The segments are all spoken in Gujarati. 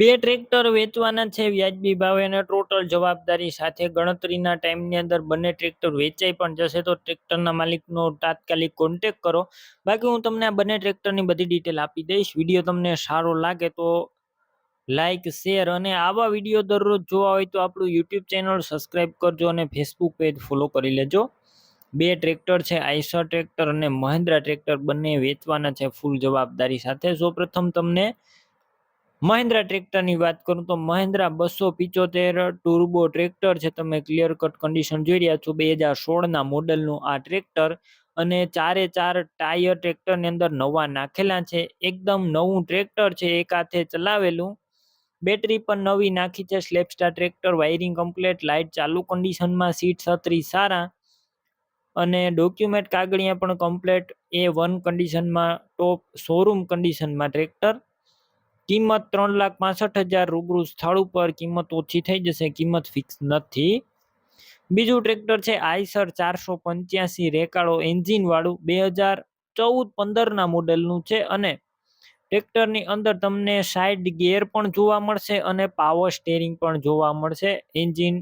બે ટ્રેક્ટર વેચવાના છે. વ્યાજબી ભાવે અને ટોટલ જવાબદારી સાથે ગણતરીના ટાઈમની અંદર બંને ટ્રેક્ટર વેચાઈ પણ જશે. તો ટ્રેક્ટરના માલિકનો તાત્કાલિક કોન્ટેક કરો. બાકી હું તમને આ બંને ટ્રેક્ટરની બધી ડિટેલ આપી દઈશ. વીડિયો તમને સારો લાગે તો લાઇક શેર અને આવા વીડિયો દરરોજ જોવા હોય તો આપણું યુટ્યુબ ચેનલ સબસ્ક્રાઈબ કરજો અને ફેસબુક પેજ ફોલો કરી લેજો. બે ટ્રેક્ટર છે, આઈસર ટ્રેક્ટર અને મહિન્દ્રા ટ્રેક્ટર બંને વેચવાના છે ફૂલ જવાબદારી સાથે. સૌપ્રથમ તમને મહિન્દ્રા ટ્રેક્ટરની વાત કરું તો મહિન્દ્રા બસો પિચોતેર ટુર્બો ટ્રેક્ટર છે. તમે ક્લિયર કટ કન્ડિશન જોઈ રહ્યા છો. બે હજાર સોળના મોડલનું આ ટ્રેક્ટર અને ચારે ચાર ટાયર ટ્રેક્ટરની અંદર નવા નાખેલા છે. એકદમ નવું ટ્રેક્ટર છે. એક હાથે ચલાવેલું. બેટરી પણ નવી નાખી છે. સ્લેપસ્ટાર ટ્રેક્ટર વાયરિંગ કમ્પ્લેટ લાઇટ ચાલુ કન્ડિશનમાં સીટ છત્રી સારા અને ડોક્યુમેન્ટ કાગળિયા પણ કમ્પ્લેટ એ વન કન્ડિશનમાં ટોપ શોરૂમ કન્ડિશનમાં ટ્રેક્ટર કિંમત ત્રણ લાખ પાસઠ હજાર રૂબરૂ સ્થળ ઉપર કિંમત ઓછી થઈ જશે, કિંમત ફિક્સ નથી. બીજું ટ્રેક્ટર છે આઈસર ચારસો પંચ્યાસી રેકાળો એન્જિન વાળું બે હજાર ચૌદ પંદરના મોડેલનું છે અને ટ્રેક્ટરની અંદર તમને સાઇડ ગેર પણ જોવા મળશે અને પાવર સ્ટેરિંગ પણ જોવા મળશે. એન્જિન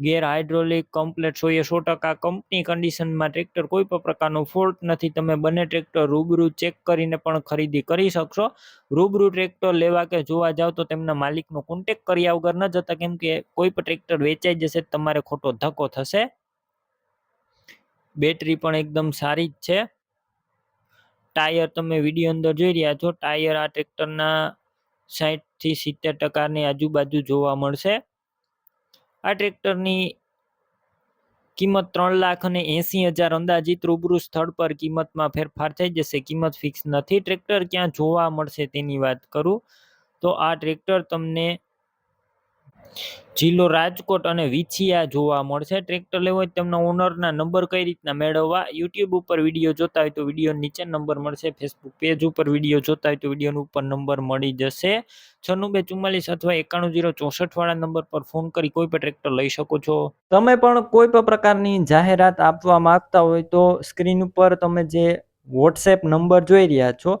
ગેર હાઇડ્રોલિક કમ્પ્લેટ એ સો ટકા કંપની કન્ડિશનમાં ટ્રેક્ટર કોઈ પણ પ્રકારનો ફોલ્ટ નથી. તમે બંને ટ્રેક્ટર રૂબરૂ ચેક કરીને પણ ખરીદી કરી શકશો. રૂબરૂ ટ્રેક્ટર લેવા કે જોવા જાવ તો તેમના માલિકનો કોન્ટેક કર્યા વગર ન જતા, કેમ કે કોઈ પણ ટ્રેક્ટર વેચાઈ જશે તમારે ખોટો ધક્કો થશે. બેટરી પણ એકદમ સારી જ છે. ટાયર તમે વીડિયો અંદર જોઈ રહ્યા છો. ટાયર આ ટ્રેક્ટરના સાઈઠથી સિત્તેર ટકાની આજુબાજુ જોવા મળશે. આ ટ્રેક્ટરની કિંમત ત્રણ લાખ અને એંસી હજાર અંદાજિત રૂબરૂ સ્થળ પર કિંમતમાં ફેરફાર થઈ જશે. કિંમત ફિક્સ નથી. ટ્રેક્ટર ક્યાં જોવા મળશે તેની વાત કરું તો આ ટ્રેક્ટર તમને જિલ્લો રાજકોટ અને વિછિયા જોવા મળશે. ટ્રેક્ટર લેવો હોય તેમના ઓનરના નંબર કઈ રીતના મેળવવા? યુટ્યુબ ઉપર વીડિયો જોતા હોય તો વીડિયો નીચે નંબર મળશે. ફેસબુક પેજ ઉપર વીડિયો જોતા હોય તો વીડિયો ઉપર નંબર મળી જશે. છન્નું બે ચુમ્માલીસ અથવા એકાણું જીરો ચોસઠ વાળા નંબર પર ફોન કરી કોઈ પણ ટ્રેક્ટર લઈ શકો છો. તમે પણ કોઈ પણ પ્રકારની જાહેરાત આપવા માંગતા હોય તો સ્ક્રીન ઉપર તમે જે વોટ્સએપ નંબર જોઈ રહ્યા છો